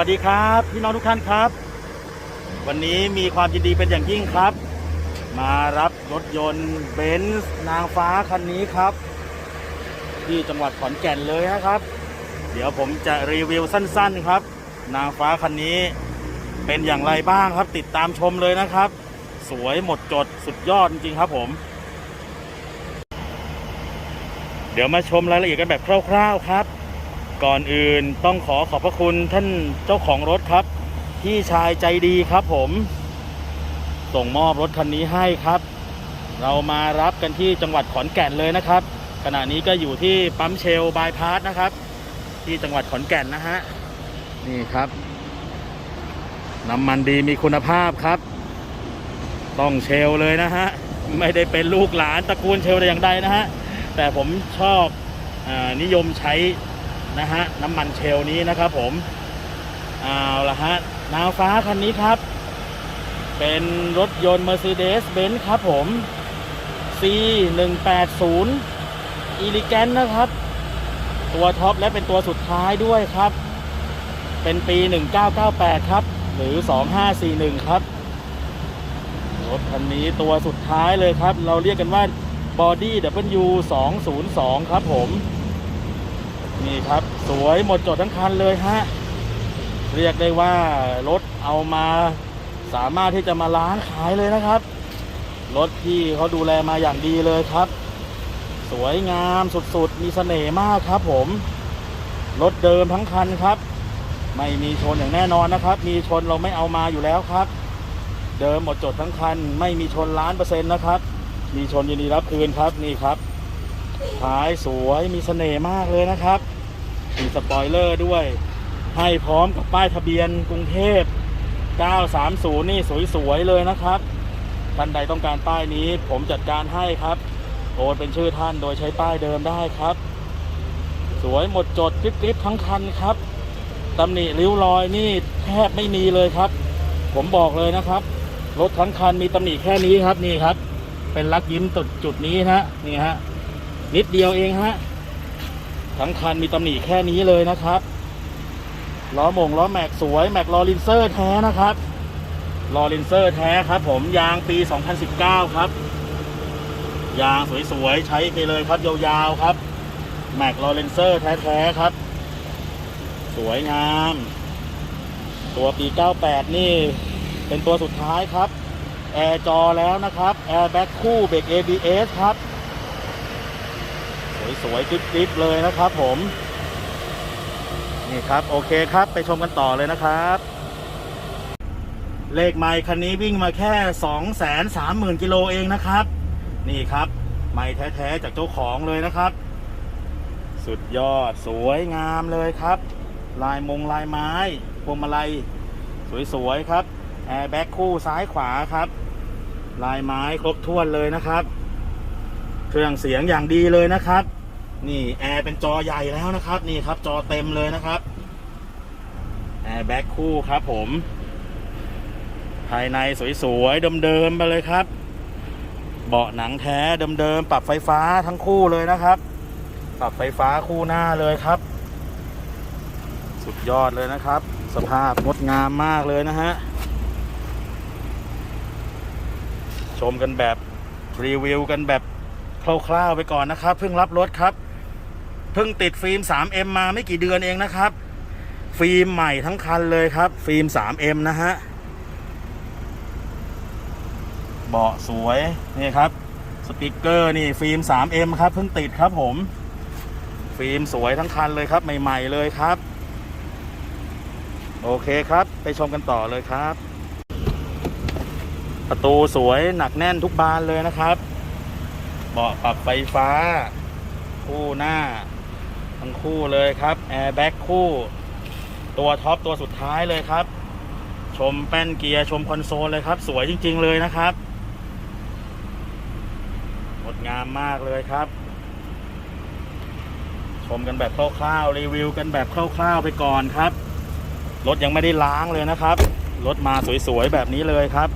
สวัสดีครับพี่น้องทุกท่านครับ วันนี้มีความยินดีเป็นอย่างยิ่งครับ มารับรถยนต์เบนซ์นางฟ้าคันนี้ครับ ที่จังหวัดขอนแก่นเลยนะครับ เดี๋ยวผมจะรีวิวสั้นๆครับ นางฟ้าคันนี้เป็นอย่างไรบ้างครับ ติดตามชมเลยนะครับ สวยหมดจดสุดยอดจริงๆครับผม เดี๋ยวมาชมรายละเอียดกันแบบคร่าว ๆครับ ก่อนอื่นต้องขอขอบพระคุณท่านเจ้าของรถครับ พี่ชายใจดีครับผม ส่งมอบรถคันนี้ให้ครับ เรามารับกันที่จังหวัดขอนแก่นเลยนะครับ ขณะนี้ก็อยู่ที่ปั๊มเชลบายพาสนะครับ ที่จังหวัดขอนแก่นนะฮะนี่ครับน้ำมันดีมีคุณภาพครับ ต้องเชลเลยนะฮะไม่ได้เป็นลูกหลานตระกูลเชลแต่อย่างใดนะฮะแต่ผมชอบอนิยมใช้ นะฮะน้ำมันเชลนี้นะครับผมเอาละฮะนางฟ้าคันนี้ครับ เป็นรถยนต์ Mercedes-Benz ครับผม C 1 8 0 e l e g a n t นะครับ ตัวท็อปและเป็นตัวสุดท้ายด้วยครับ เป็นปี 1998 ครับ หรือ 2541 ครับ รถคันนี้ตัวสุดท้ายเลยครับ เราเรียกกันว่า Body W 202 ครับผม นี่ครับ สวยหมดจดทั้งคันเลยฮะ เรียกได้ว่ารถเอามาสามารถที่จะมาล้างขายเลยนะครับ รถที่เขาดูแลมาอย่างดีเลยครับ สวยงามสุดๆ มีเสน่ห์มากครับผม รถเดิมทั้งคันครับ ไม่มีชนอย่างแน่นอนนะครับ มีชนเราไม่เอามาอยู่แล้วครับ เดิมหมดจดทั้งคัน ไม่มีชนล้านเปอร์เซ็นต์นะครับ มีชนยินดีรับคืนครับนี่ครับท้ายสวยมีเสน่ห์มากเลยนะครับ มีสปอยเลอร์ด้วย ให้พร้อมกับป้ายทะเบียนกรุงเทพ 930 นี่สวยๆเลยนะครับท่านใดต้องการป้ายนี้ ผมจัดการให้ครับ โอนเป็นชื่อท่านโดยใช้ป้ายเดิมได้ครับ สวยหมดจดกริบๆทั้งคันครับตำหนิริ้วรอยนี่แทบไม่มีเลยครับ ผมบอกเลยนะครับ รถทั้งคันมีตำหนิแค่นี้ครับนี่ครับ เป็นลักยิ้มจุดจุดนี้นะนี่ฮะนิดเดียวเองฮะ ทั้งคันมีตำหนิแค่นี้เลยนะครับล้อมงล้อแม็กสวยแม็กลอรินเซอร์แท้นะครับลอรินเซอร์แท้ครับ ผมยางปี 2019 ครับ ยางสวยๆใช้ไปเลยครับยาวๆครับแม็กลอรินเซอร์แท้ๆครับ สวยงาม ตัวปี 98 นี่ เป็นตัวสุดท้ายครับ แอร์จอแล้วนะครับ แอร์แบ็คคู่เบรก ABS ครับ สวยๆกริบๆเลยนะครับผม นี่ครับโอเคครับไปชมกันต่อเลยนะครับ เลขไมค์คันนี้วิ่งมาแค่ 2 3 0 0 0 0กิโลเองนะครับ นี่ครับไมค์แท้ๆจากเจ้าของเลยนะครับ สุดยอดสวยงามเลยครับ ลายมงลายไม้พวงมาลัยสวยๆครับแอร์แบ็คคู่ซ้ายขวาครับ ลายไม้ครบถ้วนเลยนะครับ เครื่องเสียงอย่างดีเลยนะครับ นี่แอร์เป็นจอใหญ่แล้วนะครับ นี่ครับ จอเต็มเลยนะครับแอร์แบ็คคู่ครับผม ภายในสวยๆเดิมๆไปเลยครับ เบาะหนังแท้เดิมๆปรับไฟฟ้าทั้งคู่เลยนะครับ ปรับไฟฟ้าคู่หน้าเลยครับ สุดยอดเลยนะครับ สภาพงดงามมากเลยนะฮะชมกันแบบรีวิวกันแบบคร่าวๆไปก่อนนะครับ เพิ่งรับรถครับ พิ่งติดฟิล์ม 3M มาไม่กี่เดือนเองนะครับ ฟิล์มใหม่ทั้งคันเลยครับ ฟิล์ม 3M นะฮะเบาะสวยนี่ครับสติกเกอร์นี่ฟิล์ม 3M ครับเพิ่งติดครับผม ฟิล์มสวยทั้งคันเลยครับ ใหม่ๆเลยครับ โอเคครับ ไปชมกันต่อเลยครับ ประตูสวยหนักแน่นทุกบานเลยนะครับ เบาะปรับไฟฟ้าคู่หน้า ทั้งคู่เลยครับแอร์แบ็กคู่ ตัวท็อปตัวสุดท้ายเลยครับ ชมแป้นเกียร์ชมคอนโซลเลยครับ สวยจริง ๆ เลยนะครับงดงามมากเลยครับ ชมกันแบบคร่าวๆรีวิวกันแบบคร่าวๆไปก่อนครับรถยังไม่ได้ล้างเลยนะครับรถมาสวยๆแบบนี้เลยครับ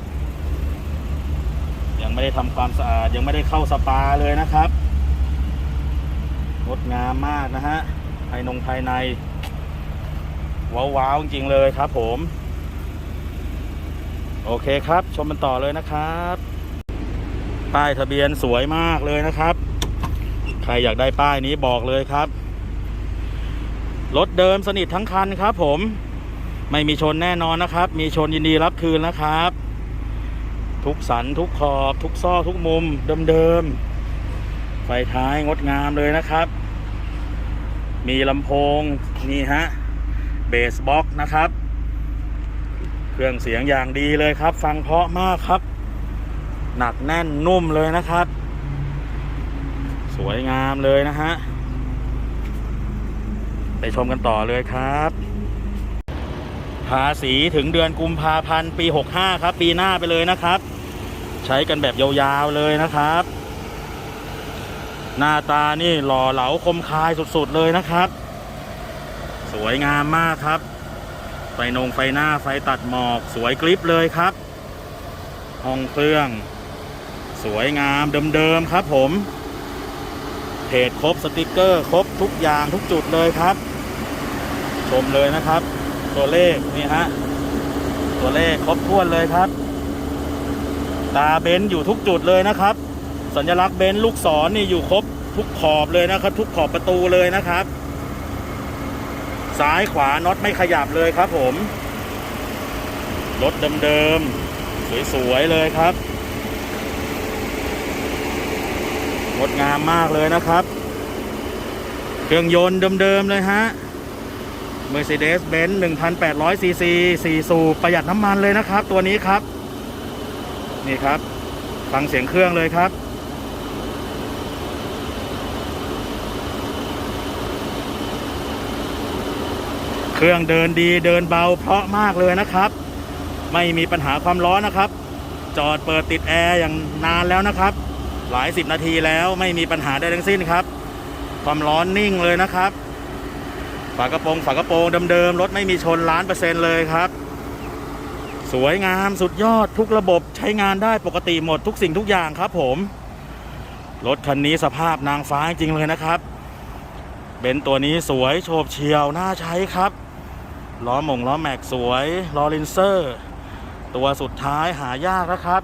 ยังไม่ได้ทำความสะอาดยังไม่ได้เข้าสปาเลยนะครับ ดงามมากนะฮะภายนงภายใน ว้าวๆจริงๆเลยครับผม โอเคครับ ชมมันต่อเลยนะครับ ป้ายทะเบียนสวยมากเลยนะครับ ใครอยากได้ป้ายนี้บอกเลยครับ รถเดิมสนิททั้งคันครับผม ไม่มีชนแน่นอนนะครับ มีชนยินดีรับคืนนะครับ ทุกสันทุกขอบ ทุกซอกทุกมุมเดิมๆไฟท้ายงดงามเลยนะครับ มีลำโพงนี่ฮะเบสบ็อกนะครับ เครื่องเสียงอย่างดีเลยครับ ฟังเพาะมากครับ หนักแน่นนุ่มเลยนะครับ สวยงามเลยนะฮะ ไปชมกันต่อเลยครับภาษีถึงเดือนกุมภาพันธ์ปี 65 ครับ ปีหน้าไปเลยนะครับ ใช้กันแบบยาวๆเลยนะครับ หน้าตานี่หล่อเหลาคมคายสุดๆเลยนะครับ สวยงามมากครับ ไฟนงไฟหน้าไฟตัดหมอก สวยกริปเลยครับ ห้องเครื่อง สวยงามเดิมๆครับผมเพจครบสติกเกอร์ครบทุกอย่างทุกจุดเลยครับ ชมเลยนะครับ ตัวเลขนี่ฮะตัวเลขครบถ้วนเลยครับ ตาเบนซ์อยู่ทุกจุดเลยนะครับ สัญลักษณ์เบนซ์ลูกศรนี่อยู่ครบทุกขอบเลยนะครับ ทุกขอบประตูเลยนะครับ ซ้ายขวาน็อตไม่ขยับเลยครับผม รถเดิมๆสวยๆเลยครับงดงามมากเลยนะครับ เครื่องยนต์เดิมๆเลยฮะ Mercedes-Benz 1,800ซีซี4สูบประหยัดน้ำมันเลยนะครับ ตัวนี้ครับ นี่ครับ ฟังเสียงเครื่องเลยครับ เครื่องเดินดีเดินเบาเพราะมากเลยนะครับ ไม่มีปัญหาความร้อนนะครับ จอดเปิดติดแอร์อย่างนานแล้วนะครับ หลายสิบนาทีแล้วไม่มีปัญหาใดทั้งสิ้นครับ ความร้อนนิ่งเลยนะครับ ฝากระโปรงฝากระโปรงเดิมๆรถไม่มีชนล้านเปอร์เซ็นต์เลยครับ สวยงามสุดยอดทุกระบบใช้งานได้ปกติหมดทุกสิ่งทุกอย่างครับ ผมรถคันนี้สภาพนางฟ้าจริงเลยนะครับเบนซ์ตัวนี้สวยโฉบเฉียวน่าใช้ครับ ล้อมงล้อแม็กสวยล้อลินเซอร์ ตัวสุดท้ายหายากนะครับ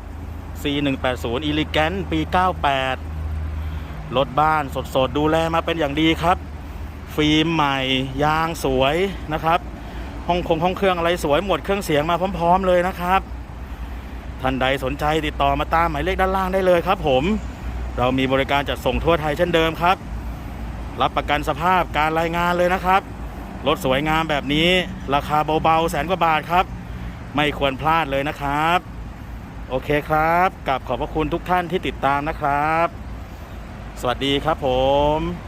C180 Elegant ปี 98 รถบ้านสดๆ ดูแลมาเป็นอย่างดีครับ ฟิล์มใหม่ยางสวยนะครับห้องคงห้องเครื่องอะไรสวยหมดเครื่องเสียงมาพร้อม ๆ เลยนะครับท่านใดสนใจติดต่อมาตามหมายเลขด้านล่างได้เลยครับผม เรามีบริการจัดส่งทั่วไทยเช่นเดิมครับ รับประกันสภาพการรายงานเลยนะครับ รถสวยงามแบบนี้ ราคาเบาๆแสนกว่าบาทครับ ไม่ควรพลาดเลยนะครับ โอเคครับกับขอบพระคุณทุกท่านที่ติดตามนะครับ สวัสดีครับผม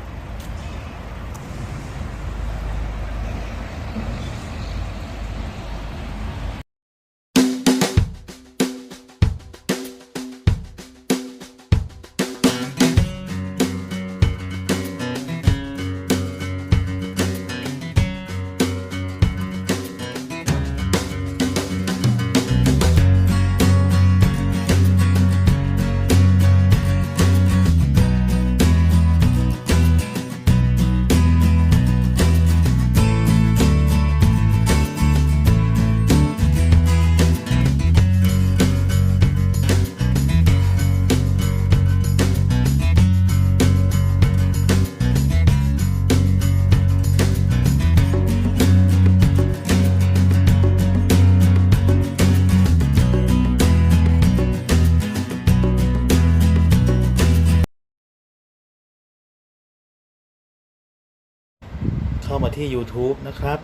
มาที่ YouTube นะครับ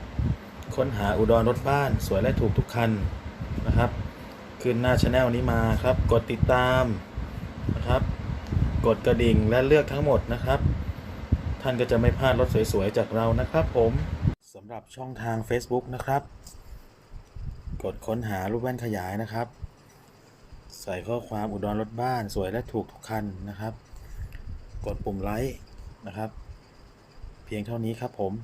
ค้นหาอุดรรถบ้านสวยและถูกทุกคันนะครับ ขึ้นหน้าช anel นี้มาครับ กดติดตามนะครับ กดกระดิ่งและเลือกทั้งหมดนะครับ ท่านก็จะไม่พลาดรถสวยๆจากเรานะครับ ผมสำหรับช่องทาง Facebook นะครับ กดค้นหารูปแว่นขยายนะครับ ใส่ข้อความอุดรรถบ้านสวยและถูกทุกคันนะครับ กดปุ่มไลค์นะครับเพียงเท่านี้ครับผม